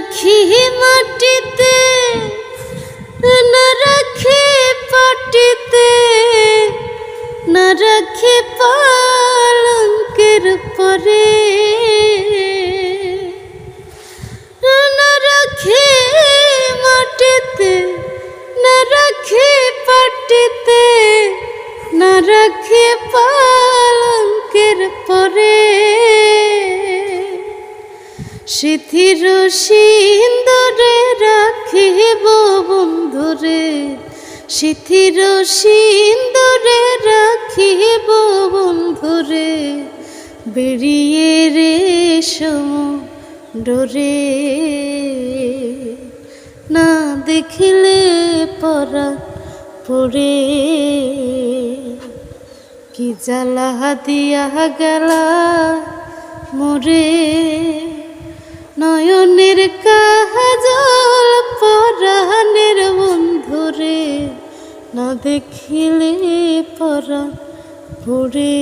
রাখি মাটিতে না রাখি পাটিতে না রাখি পালঙ্কের পরে। মাটিতে রাখি পালঙ্কের পরে। সিথির সিন্দরে রাখিব বন্ধুরে, সিথির সিন্দরে রাখিব বন্ধুরে, বেরিয়ে রে সম ডরে না দেখিলে পরা পড়ে কি জ্বালা দিয়া গেলা মোরে। নয়নের কাজল পরাণের বন্ধুরে না দেখিলে পরা পড়ে